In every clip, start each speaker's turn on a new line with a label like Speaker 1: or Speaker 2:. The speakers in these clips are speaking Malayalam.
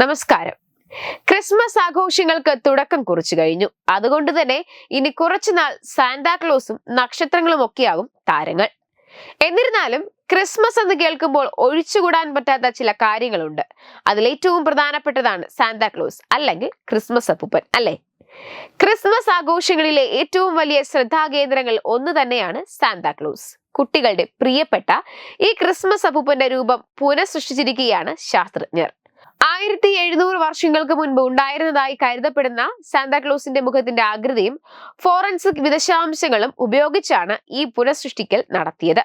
Speaker 1: നമസ്കാരം. ക്രിസ്മസ് ആഘോഷങ്ങൾക്ക് തുടക്കം കുറിച്ചു കഴിഞ്ഞു. അതുകൊണ്ട് തന്നെ ഇനി കുറച്ചുനാൾ സാന്താക്ലോസും നക്ഷത്രങ്ങളും ഒക്കെയാകും താരങ്ങൾ. എന്നിരുന്നാലും ക്രിസ്മസ് എന്ന് കേൾക്കുമ്പോൾ ഒഴിച്ചുകൂടാൻ പറ്റാത്ത ചില കാര്യങ്ങളുണ്ട്. അതിലേറ്റവും പ്രധാനപ്പെട്ടതാണ് സാന്താക്ലോസ് അല്ലെങ്കിൽ ക്രിസ്മസ് അപ്പൂപ്പൻ അല്ലേ? ക്രിസ്മസ് ആഘോഷങ്ങളിലെ ഏറ്റവും വലിയ ശ്രദ്ധാകേന്ദ്രങ്ങൾ ഒന്ന് തന്നെയാണ് സാന്താക്ലോസ് കുട്ടികളുടെ പ്രിയപ്പെട്ട ഈ ക്രിസ്മസ് അപ്പൂപ്പന്റെ രൂപം പുനഃസൃഷ്ടിച്ചിരിക്കുകയാണ് ശാസ്ത്രജ്ഞർ. ആയിരത്തി എഴുന്നൂറ് വർഷങ്ങൾക്ക് മുൻപ് ഉണ്ടായിരുന്നതായി കരുതപ്പെടുന്ന സാന്താക്ലോസിന്റെ മുഖത്തിന്റെ ആകൃതിയും ഫോറൻസിക് വിദശാംശങ്ങളും ഉപയോഗിച്ചാണ് ഈ പുനഃസൃഷ്ടിക്കൽ നടത്തിയത്.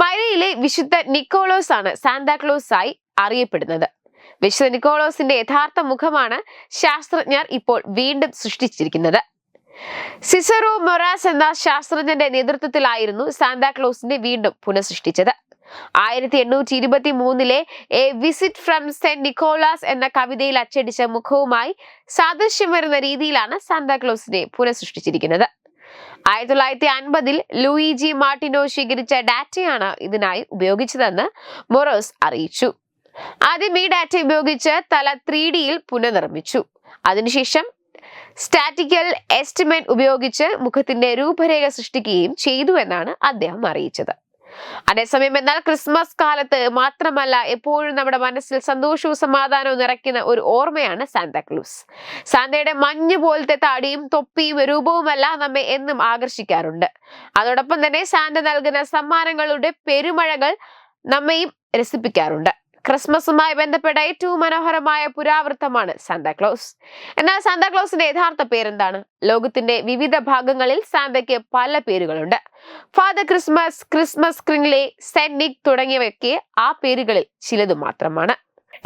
Speaker 1: മരയിലെ വിശുദ്ധ നിക്കോളോസ് ആണ് സാന്താക്ലോസ് ആയി അറിയപ്പെടുന്നത്. വിശുദ്ധ നിക്കോളോസിന്റെ യഥാർത്ഥ മുഖമാണ് ശാസ്ത്രജ്ഞർ ഇപ്പോൾ വീണ്ടും സൃഷ്ടിച്ചിരിക്കുന്നത്. സിസറോ മൊറാസ് എന്ന ശാസ്ത്രജ്ഞന്റെ നേതൃത്വത്തിലായിരുന്നു സാന്താക്ലോസിനെ വീണ്ടും പുനഃസൃഷ്ടിച്ചത്. ആയിരത്തി എണ്ണൂറ്റി ഇരുപത്തി മൂന്നിലെ a visit from Saint Nicholas എന്ന കവിതയിൽ അച്ചടിച്ച മുഖവുമായി സാദൃശ്യം വരുന്ന രീതിയിലാണ് സാന്താക്ലോസിനെ പുനഃസൃഷ്ടിച്ചിരിക്കുന്നത്. ആയിരത്തി തൊള്ളായിരത്തി അൻപതിൽ ലൂയിജി മാർട്ടിനോ സ്വീകരിച്ച ഡാറ്റയാണ് ഇതിനായി ഉപയോഗിച്ചതെന്ന് മൊറോസ് അറിയിച്ചു. ആദ്യം ഈ ഡാറ്റ ഉപയോഗിച്ച് തല ത്രീ ഡിയിൽ പുനർനിർമ്മിച്ചു. അതിനുശേഷം സ്റ്റാറ്റിക്കൽ എസ്റ്റിമേറ്റ് ഉപയോഗിച്ച് മുഖത്തിന്റെ രൂപരേഖ സൃഷ്ടിക്കുകയും ചെയ്തു എന്നാണ് അദ്ദേഹം അറിയിച്ചത്. അതേസമയം എന്നാൽ ക്രിസ്മസ് കാലത്ത് മാത്രമല്ല എപ്പോഴും നമ്മുടെ മനസ്സിൽ സന്തോഷവും സമാധാനവും നിറയ്ക്കുന്ന ഒരു ഓർമ്മയാണ് സാന്താക്ലൂസ്. സാന്തയുടെ മഞ്ഞ് പോലത്തെ താടിയും തൊപ്പിയും രൂപവുമല്ല നമ്മെ എന്നും ആകർഷിക്കാറുണ്ട്. അതോടൊപ്പം തന്നെ സാന്ത നൽകുന്ന സമ്മാനങ്ങളുടെ പെരുമഴകൾ നമ്മയും രസിപ്പിക്കാറുണ്ട്. ക്രിസ്മസുമായി ബന്ധപ്പെട്ട ഏറ്റവും മനോഹരമായ പുരാവൃത്തമാണ് സാന്താക്ലോസ് എന്നാൽ സാന്താക്ലോസിന്റെ യഥാർത്ഥ പേരെന്താണ്? ലോകത്തിന്റെ വിവിധ ഭാഗങ്ങളിൽ സാന്തയ്ക്ക് പല പേരുകളുണ്ട്. Father Christmas Christmas Kringle Saint Nick തുടങ്ങിയവയൊക്കെ ആ പേരുകളിൽ ചിലത് മാത്രമാണ്.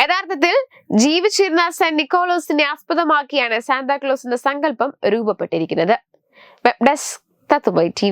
Speaker 1: യഥാർത്ഥത്തിൽ ജീവിച്ചിരുന്ന സെന്റ് നിക്കോളോസിനെ ആസ്പദമാക്കിയാണ് സാന്താക്ലോസിന്റെ സങ്കല്പം രൂപപ്പെട്ടിരിക്കുന്നത്. വെബ് ഡെസ്ക് തത്തുമൈ ടി